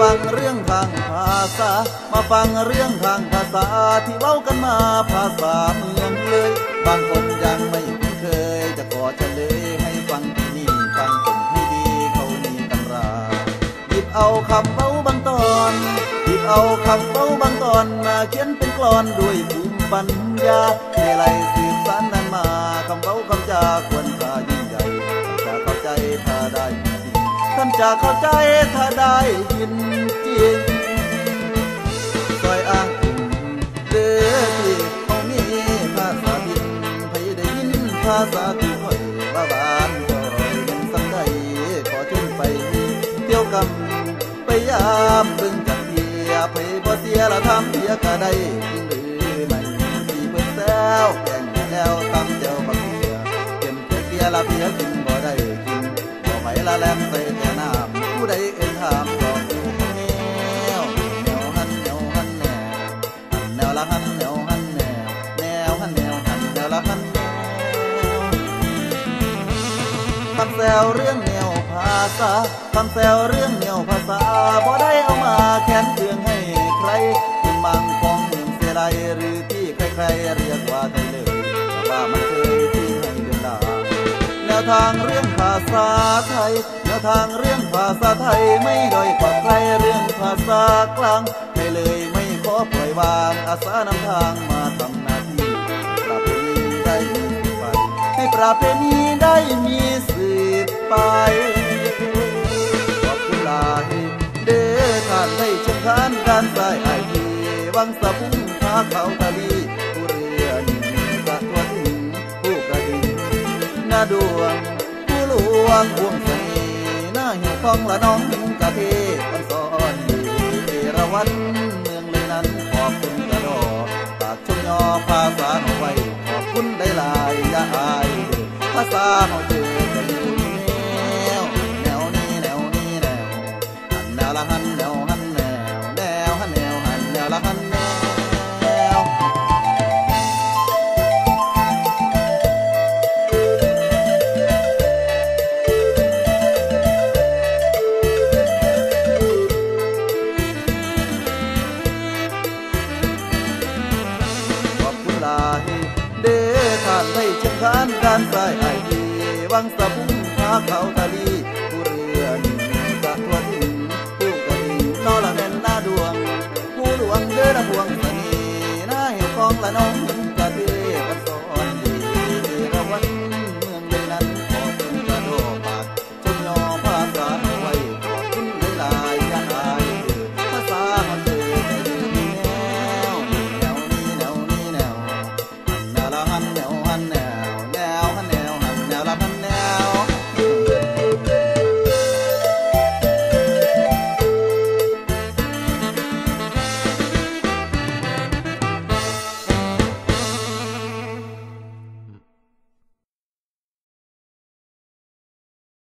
ฟังเรื่องทางภาษา มาฟังเรื่องทางภาษาที่เว้ากันมาภาษาเมืองเลย บางคนยังไม่คุ้นเคย จะขอเฉลยให้ฟังที่นี่ฟังคนให้ดีเขามีตำรา หยิบเอาคำเว้าบางตอน หยิบเอาคำเว้าบางตอนมาเขียนเป็นกลอนด้วยภูมิปัญญาในไล่สืบสานนั้นมาคำเว้าคำจาค ท่านจะเข้าใจถ้าได้ยินจริงซอยอ้างอิงเด้อที่เขามีภาษาดินใครได้ยินภาษาที่ค่อยว่าบ้านก็ยังสังใดขอขึ้นไป เที่ยวกำไปยามบึงจักเทียไปบ่เสียละทำเสียก็ได้กินหรือไม่ที่เพิ่นแซวแกงแล้วตำเจ้าบักเสียเก็มเกียละเพียกินบ่ได้กินบ่ไหวละแลมำแซวเรื่องแนวภาษาคำแซวเรื่องแนวภาษาพอได้เอามาแค้นเคืองให้ใครคุณมังของเมืองเสไลหรือที่ใครๆเรียกว่าไทยเลยว่ามันเคยที่ให้เดือนดาแนวทางเรื่องภาษาไทยแนวทางเรื่องภาษาไทยไม่ด้อยกว่าใครเรื่องภาษากลางให้เลยไม่ขอปล่อยวางอาสานำทางมา ประเพณีได้มีสืบไปขอบคุณหลายเด้อท่านได้ชิญทานการสายไอทีวังสะพุงพาเขาทะลีผู้เรือนิ่กะตัวนผู้กระดิ่งหน้าดวง ผู้หลวงห่วงเสน่ห์หน้าหิวของละน้องกะเทวันสอนดีเอราวันเมืองเลยนั้นขอบคุณกระดอปากชมยอภาษาหน่อยขอบคุณได้หลายอย่าอาย ภาษาหน่อยเจอก็อยู่แนวแนวนี้แนวนี้แนวหันแนวละหันแนวหันแนวแนวหันแนวหันแนวละหันแนวขอบคุณหลายเด้อท่านให้เชิญทานการสายไอทีวังสะพุงพาเขาตาลีผู้เรือนิ่งกะทั่วถึงผู้กระดิ่งนอละแม่นหน้าดวง ผู้หลวงเดือละพวงเสนีหน้าเหี่ยวฟองละน้อง